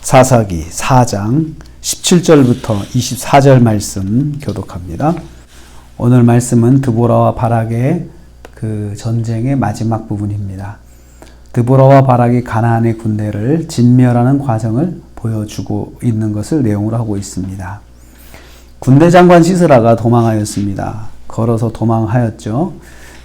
사사기 4장 17절부터 24절 말씀 교독합니다. 오늘 말씀은 드보라와 바락의 그 전쟁의 마지막 부분입니다. 드보라와 바락이 가나안의 군대를 진멸하는 과정을 보여주고 있는 것을 내용으로 하고 있습니다. 군대 장관 시스라가 도망하였습니다. 걸어서 도망하였죠.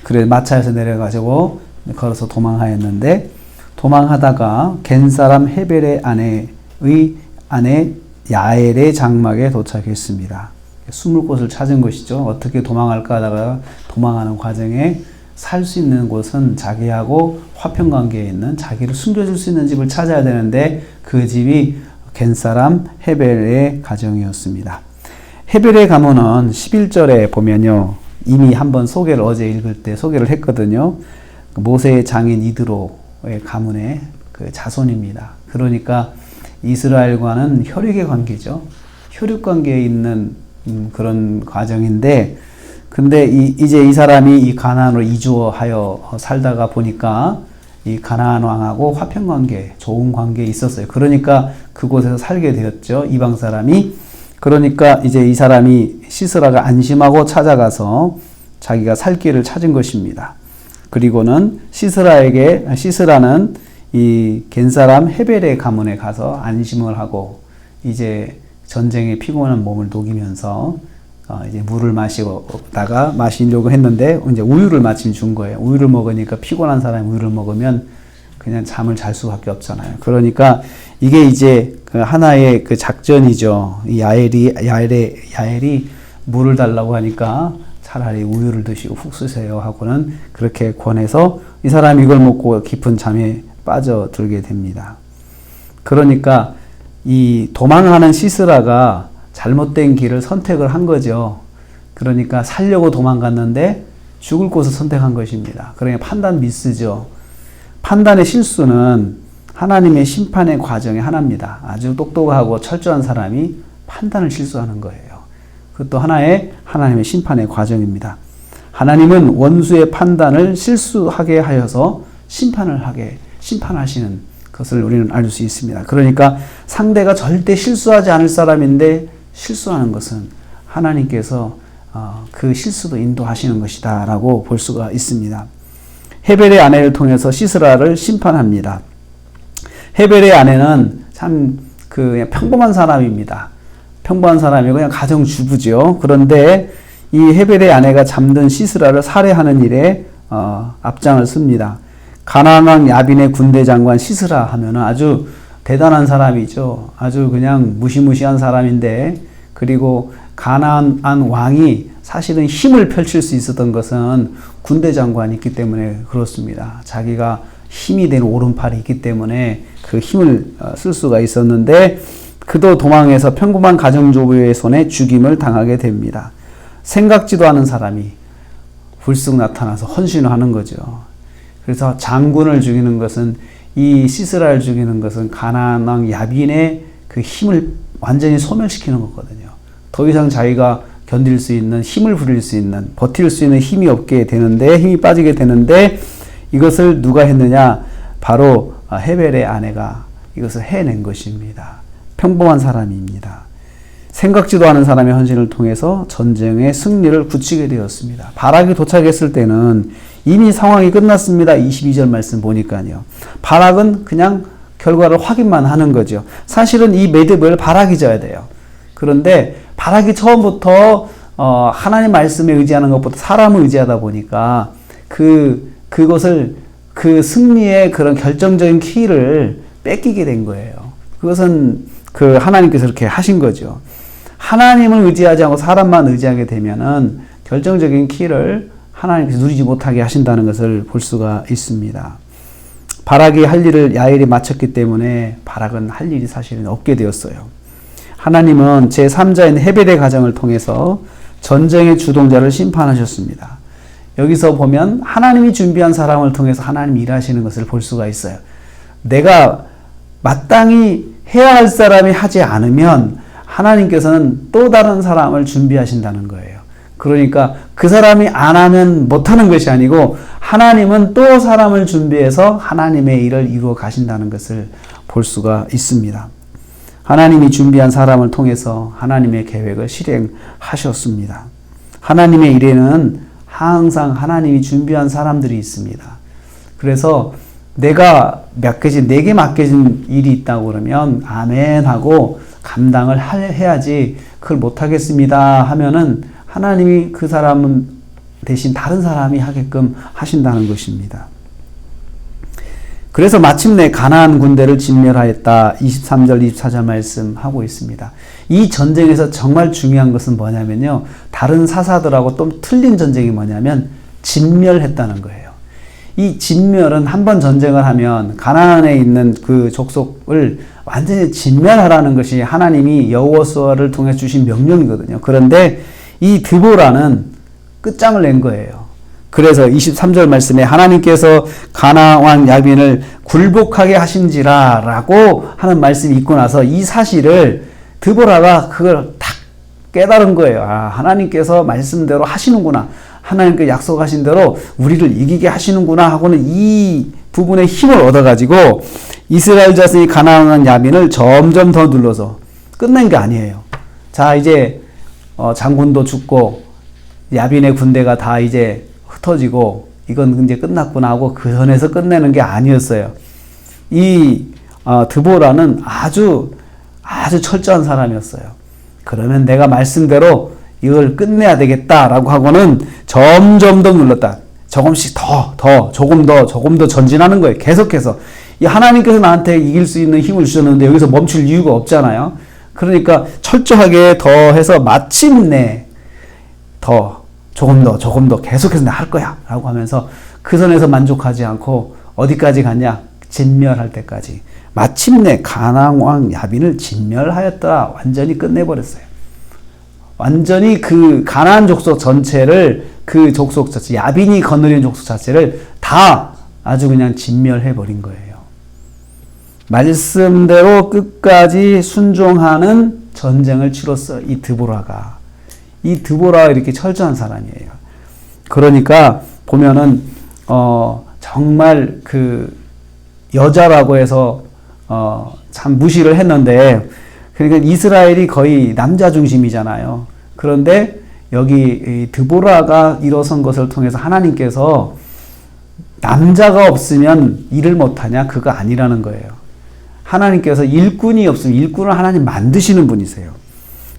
그래 마차에서 내려가지고 걸어서 도망하였는데 도망하다가 겐 사람 헤벨의 아내 의 아내 야엘의 장막에 도착했습니다. 숨을 곳을 찾은 것이죠. 어떻게 도망할까 하다가 도망하는 과정에 살 수 있는 곳은 자기하고 화평 관계에 있는 자기를 숨겨줄 수 있는 집을 찾아야 되는데 그 집이 겐 사람 헤벨의 가정이었습니다. 헤벨의 가문은 11절에 보면요. 이미 한번 소개를 어제 읽을 때 소개를 했거든요. 모세의 장인 이드로의 가문의 그 자손입니다. 그러니까 이스라엘과는 혈육의 관계죠. 혈육 관계에 있는 음, 그런 과정인데, 근데 이, 이제 이 사람이 이 가나안으로 이주하여 살다가 보니까 이 가나안 왕하고 화평 관계, 좋은 관계에 있었어요. 그러니까 그곳에서 살게 되었죠. 이방 사람이. 그러니까 이제 이 사람이 시스라가 안심하고 찾아가서 자기가 살 길을 찾은 것입니다. 그리고는 시스라에게 시스라는 이 겐사람 헤벨의 가문에 가서 안심을 하고 이제 전쟁에 피곤한 몸을 녹이면서 어 이제 물을 마시다가 마시려고 했는데 이제 우유를 마침 준 거예요. 우유를 먹으니까 피곤한 사람이 우유를 먹으면 그냥 잠을 잘 수밖에 없잖아요. 그러니까 이게 이제 그 하나의 그 작전이죠. 이 야엘이 야엘의 야엘이 물을 달라고 하니까 차라리 우유를 드시고 훅 쓰세요 하고는 그렇게 권해서 이 사람이 이걸 먹고 깊은 잠에 빠져들게 됩니다. 그러니까 이 도망하는 시스라가 잘못된 길을 선택을 한 거죠. 그러니까 살려고 도망갔는데 죽을 곳을 선택한 것입니다. 그러니까 판단 미스죠. 판단의 실수는 하나님의 심판의 과정의 하나입니다. 아주 똑똑하고 철저한 사람이 판단을 실수하는 거예요. 그것도 하나의 하나님의 심판의 과정입니다. 하나님은 원수의 판단을 실수하게 하여서 심판을 하게 심판하시는 것을 우리는 알 수 있습니다. 그러니까 상대가 절대 실수하지 않을 사람인데 실수하는 것은 하나님께서 어, 그 실수도 인도하시는 것이다 라고 볼 수가 있습니다. 헤벨의 아내를 통해서 시스라를 심판합니다. 헤벨의 아내는 참 그 평범한 사람입니다. 평범한 사람이고 그냥 가정 주부죠. 그런데 이 헤벨의 아내가 잠든 시스라를 살해하는 일에 어, 앞장을 씁니다. 왕 야빈의 군대 장관 시스라 하면은 아주 대단한 사람이죠. 아주 그냥 무시무시한 사람인데 그리고 가나안 왕이 사실은 힘을 펼칠 수 있었던 것은 군대 장관이 있기 때문에 그렇습니다. 자기가 힘이 된 오른팔이 있기 때문에 그 힘을 어, 쓸 수가 있었는데 그도 도망해서 평범한 가정주부의 손에 죽임을 당하게 됩니다. 생각지도 않은 사람이 불쑥 나타나서 헌신을 하는 거죠. 그래서 장군을 죽이는 것은 이 시스라를 죽이는 것은 가나안 왕 야빈의 그 힘을 완전히 소멸시키는 거거든요. 더 이상 자기가 견딜 수 있는 힘을 부릴 수 있는 버틸 수 있는 힘이 없게 되는데 힘이 빠지게 되는데 이것을 누가 했느냐 바로 헤벨의 아내가 이것을 해낸 것입니다. 평범한 사람입니다. 생각지도 않은 사람의 헌신을 통해서 전쟁의 승리를 굳히게 되었습니다. 바락이 도착했을 때는 이미 상황이 끝났습니다. 22절 말씀 보니까요. 바락은 그냥 결과를 확인만 하는 거죠. 사실은 이 매듭을 바락이 져야 돼요. 그런데 바락이 처음부터 어, 하나님 말씀에 의지하는 것보다 사람을 의지하다 보니까 그 그것을 그 승리의 그런 결정적인 키를 뺏기게 된 거예요. 그것은 그 하나님께서 이렇게 하신 거죠. 하나님을 의지하지 않고 사람만 의지하게 되면은 결정적인 키를 하나님께서 누리지 못하게 하신다는 것을 볼 수가 있습니다. 바락이 할 일을 야엘이 마쳤기 때문에 바락은 할 일이 사실은 없게 되었어요. 하나님은 제3자인 헤벨의 가정을 통해서 전쟁의 주동자를 심판하셨습니다. 여기서 보면 하나님이 준비한 사람을 통해서 하나님이 일하시는 것을 볼 수가 있어요. 내가 마땅히 해야 할 사람이 하지 않으면 하나님께서는 또 다른 사람을 준비하신다는 거예요. 그러니까 그 사람이 안 하면 못하는 것이 아니고 하나님은 또 사람을 준비해서 하나님의 일을 이루어 가신다는 것을 볼 수가 있습니다. 하나님이 준비한 사람을 통해서 하나님의 계획을 실행하셨습니다. 하나님의 일에는 항상 하나님이 준비한 사람들이 있습니다. 그래서 내가 맡겨진 내게 맡겨진 일이 있다고 그러면 아멘 하고 감당을 할- 해야지 그걸 못 하겠습니다 하면은 하나님이 그 사람은 대신 다른 사람이 하게끔 하신다는 것입니다. 그래서 마침내 가나안 군대를 진멸하였다. 23절 24절 말씀하고 있습니다. 이 전쟁에서 정말 중요한 것은 뭐냐면요. 다른 사사들하고 또 틀린 전쟁이 뭐냐면 진멸했다는 거예요. 이 진멸은 한 번 전쟁을 하면 가나안에 있는 그 족속을 완전히 진멸하라는 것이 하나님이 여호수아를 통해 주신 명령이거든요. 그런데 이 드보라는 끝장을 낸 거예요. 그래서 23절 말씀에 하나님께서 가나안 야빈을 굴복하게 하신지라 라고 하는 말씀이 있고 나서 이 사실을 드보라가 그걸 탁 깨달은 거예요. 아, 하나님께서 말씀대로 하시는구나. 하나님께 약속하신 대로 우리를 이기게 하시는구나 하고는 이 부분에 힘을 얻어가지고 이스라엘 자손이 가나안 야민을 점점 더 눌러서 끝낸 게 아니에요. 자, 이제 어, 장군도 죽고 야빈의 군대가 다 이제 흩어지고 이건 이제 끝났구나 하고 그 선에서 끝내는 게 아니었어요. 이 어, 드보라는 아주 아주 철저한 사람이었어요. 그러면 내가 말씀대로 이걸 끝내야 되겠다라고 하고는 점점 더 눌렀다. 조금씩 더, 더, 조금 더, 조금 더 전진하는 거예요. 계속해서. 이 하나님께서 나한테 이길 수 있는 힘을 주셨는데 여기서 멈출 이유가 없잖아요. 그러니까 철저하게 더 해서 마침내 더, 조금 더, 조금 더 계속해서 내가 할 거야. 라고 하면서 그 선에서 만족하지 않고 어디까지 갔냐? 진멸할 때까지. 마침내 가나왕 야빈을 진멸하였다. 완전히 끝내버렸어요. 완전히 그 가나안 족속 전체를 그 족속 자체 야빈이 거느린 족속 자체를 다 아주 그냥 진멸해 버린 거예요. 말씀대로 끝까지 순종하는 전쟁을 치렀어 이 드보라가 이 드보라가 이렇게 철저한 사람이에요. 그러니까 보면은 어 정말 그 여자라고 해서 어 참 무시를 했는데 그러니까 이스라엘이 거의 남자 중심이잖아요. 그런데 여기 드보라가 일어선 것을 통해서 하나님께서 남자가 없으면 일을 못하냐? 그거 아니라는 거예요. 하나님께서 일꾼이 없으면 일꾼을 하나님 만드시는 분이세요.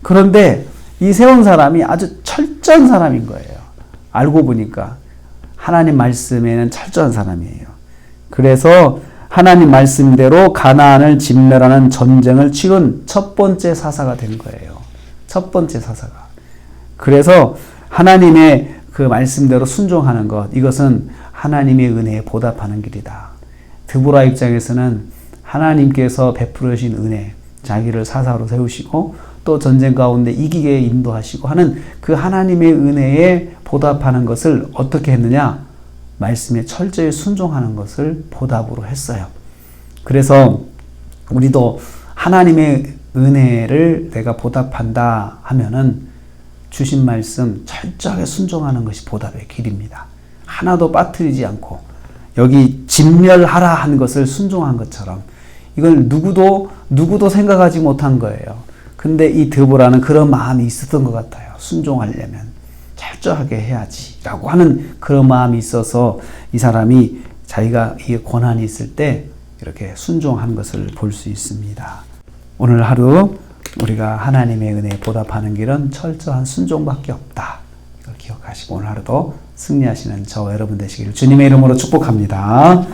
그런데 이 세운 사람이 아주 철저한 사람인 거예요. 알고 보니까 하나님 말씀에는 철저한 사람이에요. 그래서 하나님 말씀대로 가나안을 진멸하는 전쟁을 치른 첫 번째 사사가 된 거예요. 첫 번째 사사가. 그래서 하나님의 그 말씀대로 순종하는 것, 이것은 하나님의 은혜에 보답하는 길이다. 드보라 입장에서는 하나님께서 베풀어 주신 은혜, 자기를 사사로 세우시고 또 전쟁 가운데 이기게 인도하시고 하는 그 하나님의 은혜에 보답하는 것을 어떻게 했느냐? 말씀에 철저히 순종하는 것을 보답으로 했어요. 그래서 우리도 하나님의 은혜를 내가 보답한다 하면은 주신 말씀 철저하게 순종하는 것이 보답의 길입니다. 하나도 빠뜨리지 않고 여기 진멸하라 한 것을 순종한 것처럼 이걸 누구도 누구도 생각하지 못한 거예요. 근데 이 드보라는 그런 마음이 있었던 것 같아요. 순종하려면 철저하게 해야지라고 하는 그런 마음이 있어서 이 사람이 자기가 이 권한이 있을 때 이렇게 순종한 것을 볼 수 있습니다. 오늘 하루 우리가 하나님의 은혜에 보답하는 길은 철저한 순종밖에 없다. 이걸 기억하시고 오늘 하루도 승리하시는 저와 여러분 되시기를 주님의 이름으로 축복합니다.